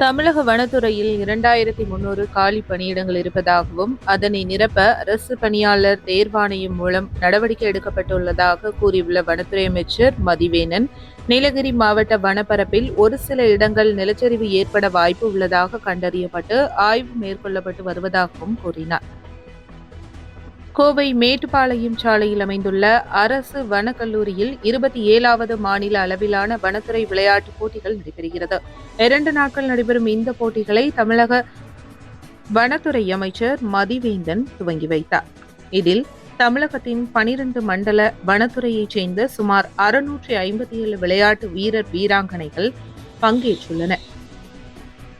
தமிழக வனத்துறையில் இரண்டாயிரத்தி முன்னூறு காலி பணியிடங்கள் இருப்பதாகவும் அதனை நிரப்ப அரசு பணியாளர் தேர்வாணையம் மூலம் நடவடிக்கை எடுக்கப்பட்டுள்ளதாக கூறியுள்ள வனத்துறை அமைச்சர் மதிவேணன் நீலகிரி மாவட்ட வனப்பரப்பில் ஒரு சில இடங்கள் நிலச்சரிவு ஏற்பட வாய்ப்பு உள்ளதாக கண்டறியப்பட்டு ஆய்வு மேற்கொள்ளப்பட்டு வருவதாகவும் கூறினார். கோவை மேட்டுப்பாளையம் சாலையில் அமைந்துள்ள அரசு வனக்கல்லூரியில் இருபத்தி ஏழாவது மாநில அளவிலான வனத்துறை விளையாட்டுப் போட்டிகள் நடைபெறுகிறது. இரண்டு நாட்கள் நடைபெறும் இந்த போட்டிகளை தமிழக வனத்துறை அமைச்சர் மதிவேந்தன் துவங்கி வைத்தார். இதில் தமிழகத்தின் பனிரெண்டு மண்டல வனத்துறையைச் சேர்ந்த சுமார் அறுநூற்றி ஐம்பத்தி ஏழு விளையாட்டு வீரர் வீராங்கனைகள் பங்கேற்றுள்ளனர்.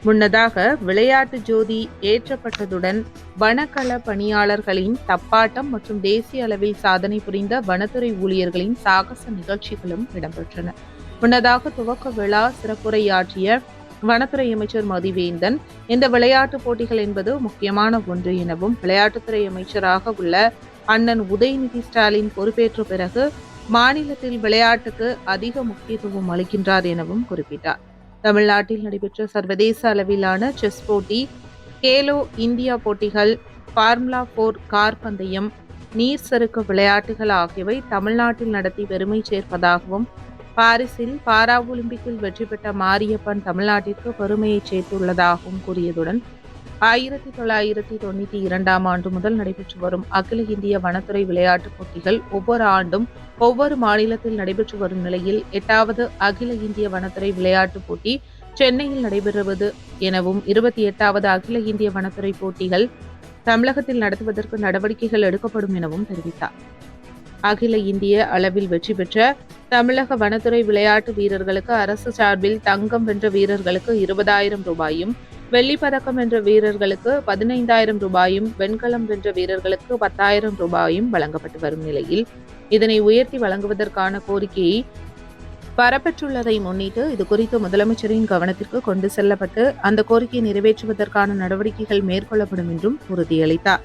முன்னதாக விளையாட்டு ஜோதி ஏற்றப்பட்டதுடன் வனக்கள பணியாளர்களின் தப்பாட்டம் மற்றும் தேசிய அளவில் சாதனை புரிந்த வனத்துறை ஊழியர்களின் சாகச நிகழ்ச்சிகளும் இடம்பெற்றன. முன்னதாக துவக்க விழா சிறப்புரையாற்றிய வனத்துறை அமைச்சர் மதிவேந்தன் இந்த விளையாட்டுப் போட்டிகள் என்பது முக்கியமான ஒன்று எனவும் விளையாட்டுத்துறை அமைச்சராக உள்ள அண்ணன் உதயநிதி ஸ்டாலின் பொறுப்பேற்ற பிறகு மாநிலத்தில் விளையாட்டுக்கு அதிக முக்கியத்துவம் அளிக்கின்றார் எனவும் குறிப்பிட்டார். தமிழ்நாட்டில் நடைபெற்ற சர்வதேச அளவிலான செஸ் போட்டி கேலோ இந்தியா போட்டிகள் ஃபார்முலா போர் கார் பந்தயம் நீர் சறுக்கு விளையாட்டுகள் ஆகியவை தமிழ்நாட்டில் நடத்தி பெருமை சேர்ப்பதாகவும் பாரிஸில் பாரா ஒலிம்பிக்கில் வெற்றி பெற்ற மாரியப்பன் தமிழ்நாட்டிற்கு பெருமையை சேர்த்துள்ளதாகவும் கூறியதுடன் ஆயிரத்தி தொள்ளாயிரத்தி தொண்ணூற்றி இரண்டாம் ஆண்டு முதல் நடைபெற்று வரும் அகில இந்திய வனத்துறை விளையாட்டுப் போட்டிகள் ஒவ்வொரு ஆண்டும் ஒவ்வொரு மாநிலத்தில் நடைபெற்று வரும் நிலையில் எட்டாவது அகில இந்திய வனத்துறை விளையாட்டுப் போட்டி சென்னையில் நடைபெறுவது எனவும் இருபத்தி எட்டாவது அகில இந்திய வனத்துறை போட்டிகள் தமிழகத்தில் நடத்துவதற்கு நடவடிக்கைகள் எடுக்கப்படும் எனவும் தெரிவித்தார். அகில இந்திய அளவில் வெற்றி பெற்ற தமிழக வனத்துறை விளையாட்டு வீரர்களுக்கு அரசு சார்பில் தங்கம் வென்ற வீரர்களுக்கு இருபதாயிரம் ரூபாயும் வெள்ளி பதக்கம் வென்ற வீரர்களுக்கு பதினைந்தாயிரம் ரூபாயும் வெண்கலம் வென்ற வீரர்களுக்கு பத்தாயிரம் ரூபாயும் வழங்கப்பட்டு வரும் நிலையில் இதனை உயர்த்தி வழங்குவதற்கான கோரிக்கையை வரப்பெற்றுள்ளதை முன்னிட்டு இது குறித்து முதலமைச்சரின் கவனத்திற்கு கொண்டு செல்லப்பட்டு அந்த கோரிக்கையை நிறைவேற்றுவதற்கான நடவடிக்கைகள் மேற்கொள்ளப்படும் என்றும் உறுதியளித்தார்.